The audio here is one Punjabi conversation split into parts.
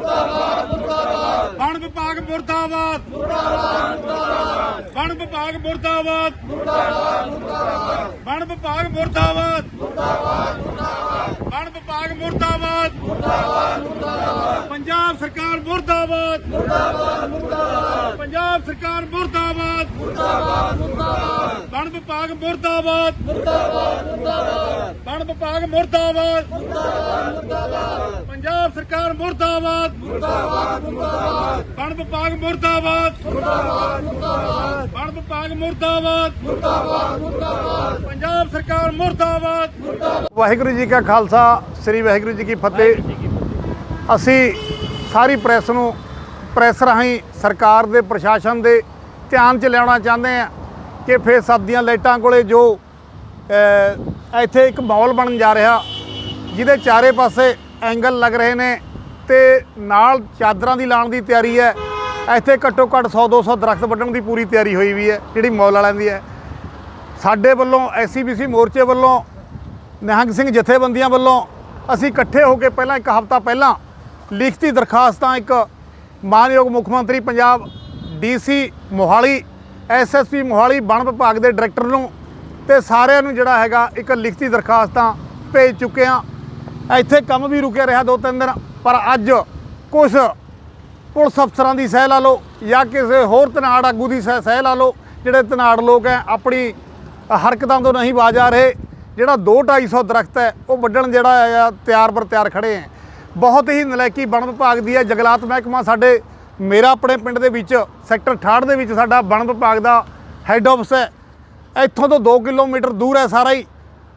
ਮੁਰਦਾਬਾਦ ਮੁਰਦਾਬਾਦ। ਵਣ ਵਿਭਾਗ ਮੁਰਦਾਬਾਦ। ਮੁਰਦਾਬਾਦ ਮੁਰਦਾਬਾਦ ਵਣ ਵਿਭਾਗ ਮੁਰਦਾਬਾਦ। ਮੁਰਦਾਬਾਦ ਮੁਰਦਾਬਾਦ ਵਣ ਵਿਭਾਗ ਮੁਰਦਾਬਾਦ। ਮੁਰਦਾਬਾਦ ਮੁਰਦਾਬਾਦ ਵਣ ਵਿਭਾਗ ਮੁਰਦਾਬਾਦ। ਮੁਰਦਾਬਾਦ ਮੁਰਦਾਬਾਦ ਪੰਜਾਬ ਸਰਕਾਰ ਮੁਰਦਾਬਾਦ। ਮੁਰਦਾਬਾਦ ਮੁਰਦਾਬਾਦ ਪੰਜਾਬ ਸਰਕਾਰ ਮੁਰਦਾਬਾਦ ਮੁਰਦਾਬਾਦ ਮੁਰਦਾਬਾਦ। ਵਣ ਵਿਭਾਗ ਮੁਰਦਾਬਾਦ। ਵਣ ਵਿਭਾਗ ਮੁਰਦਾਬਾਦ। ਮੁਰਦਾਬਾਦ ਮੁਰਦਾਬਾਦ ਪੰਜਾਬ ਸਰਕਾਰ ਮੁਰਦਾਬਾਦ। ਮੁਰਦਾਬਾਦ ਮੁਰਦਾਬਾਦ ਵਣ ਵਿਭਾਗ ਮੁਰਦਾਬਾਦ। ਮੁਰਦਾਬਾਦ ਮੁਰਦਾਬਾਦ ਵਣ ਵਿਭਾਗ ਮੁਰਦਾਬਾਦ। ਮੁਰਦਾਬਾਦ ਮੁਰਦਾਬਾਦ ਪੰਜਾਬ ਸਰਕਾਰ ਮੁਰਦਾਬਾਦ। ਵਾਹਿਗੁਰੂ ਜੀ ਕਾ ਖਾਲਸਾ, ਸ੍ਰੀ ਵਾਹਿਗੁਰੂ ਜੀ ਕੀ ਫਤਿਹ। ਅਸੀਂ ਸਾਰੀ ਪ੍ਰੈਸ ਨੂੰ, ਪ੍ਰੈਸ ਰਾਹੀਂ ਸਰਕਾਰ ਦੇ, ਪ੍ਰਸ਼ਾਸਨ ਦੇ ਧਿਆਨ 'ਚ ਲਿਆਉਣਾ ਚਾਹੁੰਦੇ ਹਾਂ ਕਿ ਫੇਰ ਸਬਦੀਆਂ ਲਾਈਟਾਂ ਕੋਲੇ ਜੋ ਇੱਥੇ ਇੱਕ ਮਾਹੌਲ ਬਣਨ ਜਾ ਰਿਹਾ। ਜਿਹਦੇ ਚਾਰੇ ਪਾਸੇ ਐਂਗਲ ਲੱਗ ਰਹੇ ਨੇ ਤੇ ਨਾਲ ਚਾਦਰਾਂ ਦੀ ਲਾਉਣ ਦੀ ਤਿਆਰੀ ਹੈ। ਇੱਥੇ ਘੱਟੋ ਘੱਟ 100 200 ਦਰਖਤ ਵੱਢਣ ਦੀ ਪੂਰੀ ਤਿਆਰੀ ਹੋਈ ਵੀ ਹੈ, ਜਿਹੜੀ ਮੌਲ ਵਾਲਿਆਂ ਦੀ ਹੈ। ਸਾਡੇ ਵੱਲੋਂ, ਐਸਸੀਬੀਸੀ ਮੋਰਚੇ ਵੱਲੋਂ, ਨਿਹੰਗ ਸਿੰਘ ਜਥੇਬੰਦੀਆਂ ਵੱਲੋਂ ਅਸੀਂ ਇਕੱਠੇ ਹੋ ਕੇ ਪਹਿਲਾਂ ਇੱਕ ਹਫ਼ਤਾ ਪਹਿਲਾਂ ਲਿਖਤੀ ਦਰਖਾਸਤਾਂ ਇੱਕ ਮਾਨਯੋਗ ਮੁੱਖ ਮੰਤਰੀ ਪੰਜਾਬ ਡੀਸੀ ਮੋਹਾਲੀ ਐਸਐਸਪੀ ਮੋਹਾਲੀ, ਵਣ ਵਿਭਾਗ ਦੇ ਡਾਇਰੈਕਟਰ ਨੂੰ ਤੇ ਸਾਰਿਆਂ ਨੂੰ ਜਿਹੜਾ ਹੈਗਾ ਇੱਕ ਲਿਖਤੀ ਦਰਖਾਸਤਾਂ ਭੇਜ ਚੁੱਕੇ ਹਾਂ। ਇੱਥੇ ਕੰਮ ਵੀ ਰੁਕਿਆ ਰਿਹਾ ਦੋ ਤਿੰਨ ਦਿਨ, ਪਰ ਅੱਜ ਕੁਝ ਪੁਲਿਸ ਅਫਸਰਾਂ ਦੀ ਸਹਿ ਲਾ ਲਓ ਜਾਂ ਕਿਸੇ ਹੋਰ ਤਨਾੜ ਆਗੂ ਦੀ ਸਹਿ ਸਹਿ ਲਾ ਲਓ, ਜਿਹੜੇ ਤਨਾੜ ਲੋਕ ਹੈ, ਆਪਣੀ ਹਰਕਤਾਂ ਤੋਂ ਨਹੀਂ ਬਾਜ ਆ ਰਹੇ। ਜਿਹੜਾ 2-250 ਦਰਖਤ ਹੈ, ਉਹ ਵੱਢਣ ਜਿਹੜਾ ਹੈ ਆ ਤਿਆਰ ਬਰ ਤਿਆਰ ਖੜੇ ਹੈ। ਬਹੁਤ ਹੀ ਨਲਾਇਕੀ ਵਣ ਵਿਭਾਗ ਦੀ ਹੈ, ਜੰਗਲਾਤ ਮਹਿਕਮਾ ਸਾਡੇ ਮੇਰਾ, ਆਪਣੇ ਪਿੰਡ ਦੇ ਵਿੱਚ, ਸੈਕਟਰ 68 ਦੇ ਵਿੱਚ ਸਾਡਾ ਵਣ ਵਿਭਾਗ ਦਾ ਹੈੱਡ ਆਫਿਸ ਹੈ। ਇੱਥੋਂ ਤੋਂ 2 ਕਿਲੋਮੀਟਰ ਦੂਰ ਹੈ ਸਾਰਾ ਹੀ।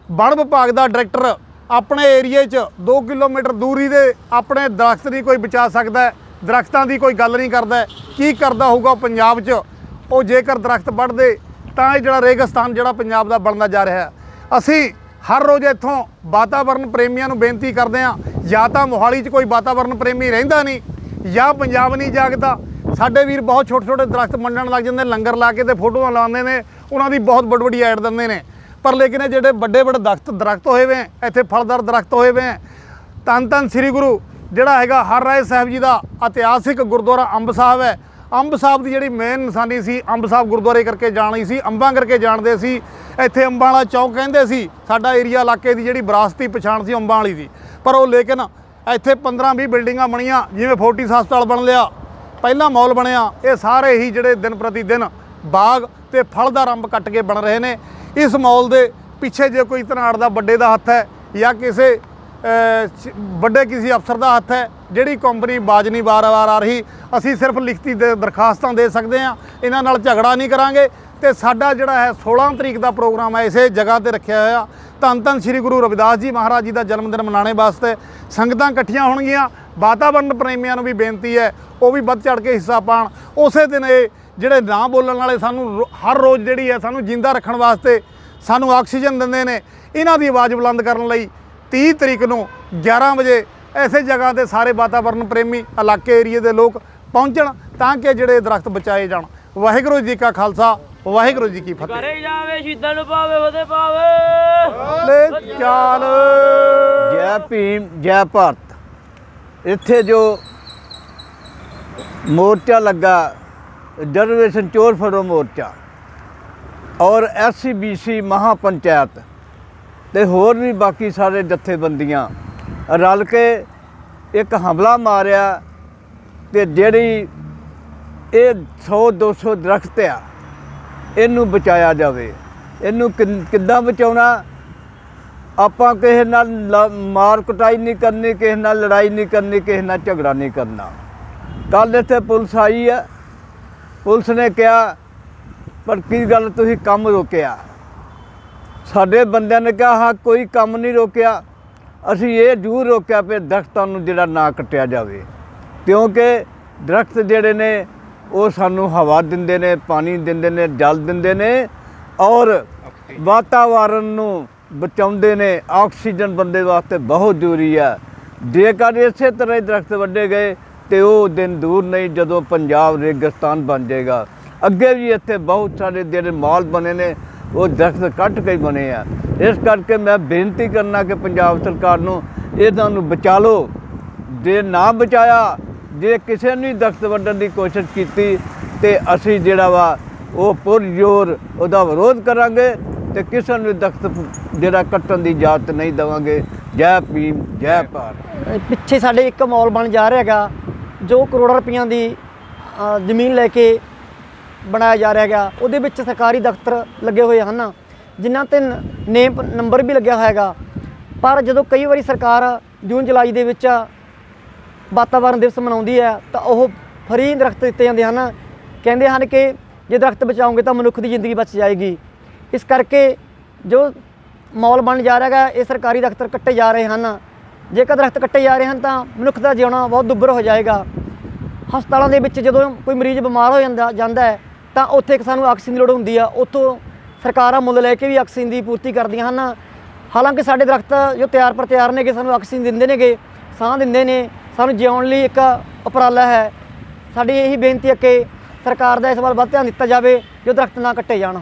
ਵਣ ਵਿਭਾਗ ਦਾ ਡਾਇਰੈਕਟਰ ਆਪਣੇ ਏਰੀਏ 'ਚ 2 ਕਿਲੋਮੀਟਰ ਦੂਰੀ ਦੇ ਆਪਣੇ ਦਰਖਤ ਨਹੀਂ ਕੋਈ ਬਚਾ ਸਕਦਾ ਹੈ, ਦਰਖਤਾਂ ਦੀ ਕੋਈ ਗੱਲ ਨਹੀਂ ਕਰਦਾ ਕੀ ਕਰਦਾ ਹੋਊਗਾ ਪੰਜਾਬ 'ਚ? ਉਹ ਜੇਕਰ ਦਰਖਤ ਵੱਢਦੇ ਤਾਂ ਇਹ ਜਿਹੜਾ ਰੇਗਿਸਤਾਨ ਜਿਹੜਾ ਪੰਜਾਬ ਦਾ ਬਣਦਾ ਜਾ ਰਿਹਾ ਅਸੀਂ ਹਰ ਰੋਜ਼ ਇੱਥੋਂ ਵਾਤਾਵਰਣ ਪ੍ਰੇਮੀਆਂ ਨੂੰ ਬੇਨਤੀ ਕਰਦੇ ਹਾਂ ਜਾਂ ਤਾਂ ਮੋਹਾਲੀ 'ਚ ਕੋਈ ਵਾਤਾਵਰਣ ਪ੍ਰੇਮੀ ਰਹਿੰਦਾ ਨਹੀਂ ਜਾਂ ਪੰਜਾਬ ਨਹੀਂ ਜਾਗਦਾ। ਸਾਡੇ ਵੀਰ ਬਹੁਤ ਛੋਟੇ ਛੋਟੇ ਦਰਖਤ ਮੰਡਣ ਲੱਗ ਜਾਂਦੇ ਲੰਗਰ ਲਾ ਕੇ ਤੇ ਫੋਟੋਆਂ ਲਾਉਂਦੇ ਨੇ। ਉਹਨਾਂ ਦੀ ਬਹੁਤ ਵੱਡੀ ਵੱਡੀ ਐਡ ਦਿੰਦੇ ਨੇ। ਪਰ ਲੇਕਿਨ ਇਹ ਜਿਹੜੇ ਵੱਡੇ ਵੱਡੇ ਦਰਖਤ ਦਰਖਤ ਹੋਏ ਵੇ ਇੱਥੇ ਫਲਦਾਰ ਦਰਖਤ ਹੋਏ ਵੇ। ਹੈ, ਧੰਨ ਧੰਨ ਸ੍ਰੀ ਗੁਰੂ ਜਿਹੜਾ ਹੈਗਾ ਹਰ ਰਾਏ ਸਾਹਿਬ ਜੀ ਦਾ ਇਤਿਹਾਸਿਕ ਗੁਰਦੁਆਰਾ ਅੰਬ ਸਾਹਿਬ ਹੈ। ਅੰਬ ਸਾਹਿਬ ਦੀ ਜਿਹੜੀ ਮੇਨ ਨਿਸ਼ਾਨੀ ਸੀ ਅੰਬ ਸਾਹਿਬ ਗੁਰਦੁਆਰੇ ਕਰਕੇ ਜਾਣੀ ਸੀ ਅੰਬਾਂ ਕਰਕੇ ਜਾਣਦੇ ਸੀ। ਇੱਥੇ ਅੰਬਾਂ ਵਾਲਾ ਚੌਕ ਕਹਿੰਦੇ ਸੀ ਸਾਡਾ ਏਰੀਆ ਇਲਾਕੇ ਦੀ ਜਿਹੜੀ ਵਿਰਾਸਤੀ ਪਛਾਣ ਸੀ ਅੰਬਾਂ ਵਾਲੀ ਦੀ। ਪਰ ਉਹ ਲੇਕਿਨ ਇੱਥੇ 15 20 ਬਿਲਡਿੰਗਾਂ ਬਣੀਆਂ ਜਿਵੇਂ ਫੋਰਟਿਸ ਹਸਪਤਾਲ ਬਣ ਲਿਆ ਪਹਿਲਾ ਮਾਲ ਬਣਿਆ। ਇਹ ਸਾਰੇ ਹੀ ਜਿਹੜੇ ਦਿਨ ਪ੍ਰਤੀ ਦਿਨ ਬਾਗ ਤੇ ਫਲਦਾਰ ਅੰਬ ਕੱਟ ਕੇ ਬਣ ਰਹੇ ਨੇ। ਇਸ ਮਾਲ ਦੇ ਪਿੱਛੇ ਜੇ ਕੋਈ ਧਨਾੜ ਦਾ ਵੱਡੇ ਦਾ ਹੱਥ ਹੈ ਜਾਂ ਕਿਸੇ ਵੱਡੇ ਕਿਸੇ ਅਫਸਰ ਦਾ ਹੱਥ ਹੈ, ਜਿਹੜੀ ਕੰਪਨੀ ਬਾਜ ਨਹੀਂ ਵਾਰ-ਵਾਰ ਆ ਰਹੀ, ਅਸੀਂ ਸਿਰਫ ਲਿਖਤੀ ਦੇ ਦਰਖਾਸਤਾਂ ਦੇ ਸਕਦੇ ਹਾਂ, ਇਹਨਾਂ ਨਾਲ ਝਗੜਾ ਨਹੀਂ ਕਰਾਂਗੇ। ਤੇ ਸਾਡਾ ਜਿਹੜਾ ਹੈ 16 ਤਰੀਕ ਦਾ ਪ੍ਰੋਗਰਾਮ ਹੈ, ਇਸੇ ਜਗ੍ਹਾ ਤੇ ਰੱਖਿਆ ਹੋਇਆ। ਧੰਨ ਧੰਨ ਸ੍ਰੀ ਗੁਰੂ ਰਵਿਦਾਸ ਜੀ ਮਹਾਰਾਜ ਜੀ ਦਾ ਜਨਮ ਦਿਨ ਮਨਾਉਣੇ ਵਾਸਤੇ ਸੰਗਤਾਂ ਇਕੱਠੀਆਂ ਹੋਣਗੀਆਂ। ਵਾਤਾਵਰਣ ਪ੍ਰੇਮੀਆਂ ਨੂੰ ਵੀ ਬੇਨਤੀ ਹੈ, ਉਹ ਵੀ ਵੱਧ ਚੜ ਕੇ ਹਿੱਸਾ ਪਾਣ ਉਸੇ ਦਿਨ ਇਹ ਜਿਹੜੇ ਨਾ ਬੋਲਣ ਵਾਲੇ ਸਾਨੂੰ ਰੋ- ਹਰ ਰੋਜ਼ ਜਿਹੜੀ ਹੈ ਸਾਨੂੰ ਜਿੰਦਾ ਰੱਖਣ ਵਾਸਤੇ ਸਾਨੂੰ ਆਕਸੀਜਨ ਦਿੰਦੇ ਨੇ ਇਹਨਾਂ ਦੀ ਆਵਾਜ਼ ਬੁਲੰਦ ਕਰਨ ਲਈ 30 ਤਰੀਕ ਨੂੰ 11 ਵਜੇ ਐਸੇ ਜਗ੍ਹਾ ਤੇ ਸਾਰੇ ਵਾਤਾਵਰਣ ਪ੍ਰੇਮੀ ਇਲਾਕੇ ਏਰੀਏ ਦੇ ਲੋਕ ਪਹੁੰਚਣ ਤਾਂ ਕਿ ਜਿਹੜੇ ਦਰਖਤ ਬਚਾਏ ਜਾਣ। ਵਾਹਿਗੁਰੂ ਜੀ ਕਾ ਖਾਲਸਾ ਵਾਹਿਗੁਰੂ ਜੀ ਕੀ ਫਤਿਹ। ਕਰੇ ਜਾਵੇ ਸ਼ਹੀਦਾਂ ਨੂੰ ਪਾਵੇ ਉਹਦੇ ਪਾਵੇ। ਲੈ ਚਾਲ। ਜੈ ਭੀਮ ਜੈ ਭਾਰਤ। ਇੱਥੇ ਜੋ ਮੋਰਚਾ ਲੱਗਾ ਰਿਜ਼ਰਵੇਸ਼ਨ ਚੋਰ ਫੜੋ ਮੋਰਚਾ ਔਰ ਐਸਸੀਬੀਸੀ ਮਹਾਪੰਚਾਇਤ ਤੇ ਹੋਰ ਵੀ ਬਾਕੀ ਸਾਰੇ ਜਥੇਬੰਦੀਆਂ ਰਲ ਕੇ ਇੱਕ ਹਮਲਾ ਮਾਰਿਆ ਤੇ ਜਿਹੜੀ ਇਹ 100 200 ਦਰਖਤ ਆ, ਇਹਨੂੰ ਬਚਾਇਆ ਜਾਵੇ। ਇਹਨੂੰ ਕਿਨ- ਕਿੱਦਾਂ ਬਚਾਉਣਾ? ਆਪਾਂ ਕਿਸੇ ਨਾਲ ਲ- ਮਾਰ ਕੁਟਾਈ ਨਹੀਂ ਕਰਨੀ, ਕਿਸੇ ਨਾਲ ਲੜਾਈ ਨਹੀਂ ਕਰਨੀ, ਕਿਸੇ ਨਾਲ ਝਗੜਾ ਨਹੀਂ ਕਰਨਾ। ਕੱਲ ਇੱਥੇ ਪੁਲਿਸ ਆਈ ਹੈ ਪੁਲਿਸ ਨੇ ਕਿਹਾ, ਪਰ ਕੀ ਗੱਲ ਤੁਸੀਂ ਕੰਮ ਰੋਕਿਆ? ਸਾਡੇ ਬੰਦਿਆਂ ਨੇ ਕਿਹਾ, ਹਾਂ, ਕੋਈ ਕੰਮ ਨਹੀਂ ਰੋਕਿਆ। ਅਸੀਂ ਇਹ ਜ਼ਰੂਰ ਰੋਕਿਆ ਵੀ ਦਰਖਤਾਂ ਨੂੰ ਜਿਹੜਾ ਨਾ ਕੱਟਿਆ ਜਾਵੇ। ਕਿਉਂਕਿ ਦਰਖਤ ਜਿਹੜੇ ਨੇ, ਉਹ ਸਾਨੂੰ ਹਵਾ ਦਿੰਦੇ ਨੇ, ਪਾਣੀ ਦਿੰਦੇ ਨੇ, ਜਲ ਦਿੰਦੇ ਨੇ ਔਰ ਵਾਤਾਵਰਨ ਨੂੰ ਬਚਾਉਂਦੇ ਨੇ। ਆਕਸੀਜਨ ਬੰਦੇ ਵਾਸਤੇ ਬਹੁਤ ਜ਼ਰੂਰੀ ਹੈ। ਜੇਕਰ ਇਸੇ ਤਰ੍ਹਾਂ ਹੀ ਦਰਖਤ ਵੱਡੇ ਗਏ ਤੇ ਉਹ ਦਿਨ ਦੂਰ ਨਹੀਂ ਜਦੋਂ ਪੰਜਾਬ ਰੇਗਿਸਤਾਨ ਬਣ ਜਾਏਗਾ। ਅੱਗੇ ਵੀ ਇੱਥੇ ਬਹੁਤ ਸਾਰੇ ਜਿਹੜੇ ਮਾਲ ਬਣੇ ਨੇ, ਉਹ ਦਰਖਤ ਕੱਟ ਕੇ ਬਣੇ ਆ। ਇਸ ਕਰਕੇ ਮੈਂ ਬੇਨਤੀ ਕਰਨਾ ਕਿ ਪੰਜਾਬ ਸਰਕਾਰ ਨੂੰ ਇਹਨਾਂ ਨੂੰ ਬਚਾ ਲਓ। ਜੇ ਨਾ ਬਚਾਇਆ, ਜੇ ਕਿਸੇ ਨੇ ਦਰਖਤ ਵੱਢਣ ਦੀ ਕੋਸ਼ਿਸ਼ ਕੀਤੀ, ਤੇ ਅਸੀਂ ਜਿਹੜਾ ਵਾ, ਉਹ ਪੁਰਜੋਰ ਉਹਦਾ ਵਿਰੋਧ ਕਰਾਂਗੇ ਤੇ ਕਿਸੇ ਨੂੰ ਦਰਖਤ ਜਿਹੜਾ ਕੱਟਣ ਦੀ ਇਜਾਜ਼ਤ ਨਹੀਂ ਦੇਵਾਂਗੇ। ਜੈ ਭੀਮ, ਜੈ ਭਾਰਤ। ਪਿੱਛੇ ਸਾਡੇ ਇੱਕ ਮਾਲ ਬਣ ਜਾ ਰਿਹਾ ਹੈਗਾ। ਜੋ ਕਰੋੜਾਂ ਰੁਪਈਆਂ ਦੀ ਜ਼ਮੀਨ ਲੈ ਕੇ ਬਣਾਇਆ ਜਾ ਰਿਹਾ ਹੈਗਾ, ਉਹਦੇ ਵਿੱਚ ਸਰਕਾਰੀ ਦਫ਼ਤਰ ਲੱਗੇ ਹੋਏ ਹਨ, ਜਿਨ੍ਹਾਂ ਤੇ ਨ- ਨੇਮ, ਨੰਬਰ ਵੀ ਲੱਗਿਆ ਹੋਇਆ ਹੈਗਾ। ਪਰ ਜਦੋਂ ਕਈ ਵਾਰੀ ਸਰਕਾਰ ਜੂਨ ਜੁਲਾਈ ਦੇ ਵਿੱਚ ਵਾਤਾਵਰਣ ਦਿਵਸ ਮਨਾਉਂਦੀ ਹੈ, ਤਾਂ ਉਹ ਫਰੀ ਦਰਖਤ ਦਿੱਤੇ ਜਾਂਦੇ ਹਨ। ਕਹਿੰਦੇ ਹਨ ਕਿ ਜੇ ਦਰਖਤ ਬਚਾਓਗੇ ਤਾਂ ਮਨੁੱਖ ਦੀ ਜ਼ਿੰਦਗੀ ਬਚ ਜਾਏਗੀ। ਇਸ ਕਰਕੇ ਜੋ ਮੌਲ ਬਣ ਜਾ ਰਿਹਾ ਹੈਗਾ, ਇਹ ਸਰਕਾਰੀ ਦਫ਼ਤਰ ਕੱਟੇ ਜਾ ਰਹੇ ਹਨ। ਜੇਕਰ ਦਰਖਤ ਕੱਟੇ ਜਾ ਰਹੇ ਹਨ ਤਾਂ ਮਨੁੱਖ ਦਾ ਜਿਉਣਾ ਬਹੁਤ ਦੁੱਭਰ ਹੋ ਜਾਏਗਾ। ਹਸਪਤਾਲਾਂ ਦੇ ਵਿੱਚ ਜਦੋਂ ਕੋਈ ਮਰੀਜ਼ ਬਿਮਾਰ ਹੋ ਜਾਂਦਾ ਜਾਂਦਾ ਹੈ, ਤਾਂ ਉੱਥੇ ਇੱਕ ਸਾਨੂੰ ਆਕਸੀਜਨ ਦੀ ਲੋੜ ਹੁੰਦੀ ਆ। ਉੱਥੋਂ ਸਰਕਾਰਾਂ ਮੁੱਲ ਲੈ ਕੇ ਵੀ ਆਕਸੀਜਨ ਦੀ ਪੂਰਤੀ ਕਰਦੀਆਂ ਹਨ। ਹਾਲਾਂਕਿ ਸਾਡੇ ਦਰਖਤ ਜੋ ਤਿਆਰ ਪਰ ਤਿਆਰ ਨੇਗੇ, ਸਾਨੂੰ ਆਕਸੀਜਨ ਦਿੰਦੇ ਨੇਗੇ, ਸਾਹ ਦਿੰਦੇ ਨੇ, ਸਾਨੂੰ ਜਿਉਣ ਲਈ ਇੱਕ ਉਪਰਾਲਾ ਹੈ। ਸਾਡੀ ਇਹੀ ਬੇਨਤੀ ਹੈ ਕਿ ਸਰਕਾਰ ਦਾ ਇਸ ਵੱਲ ਵੱਧ ਧਿਆਨ ਦਿੱਤਾ ਜਾਵੇ, ਜੋ ਦਰਖਤ ਨਾ ਕੱਟੇ ਜਾਣ।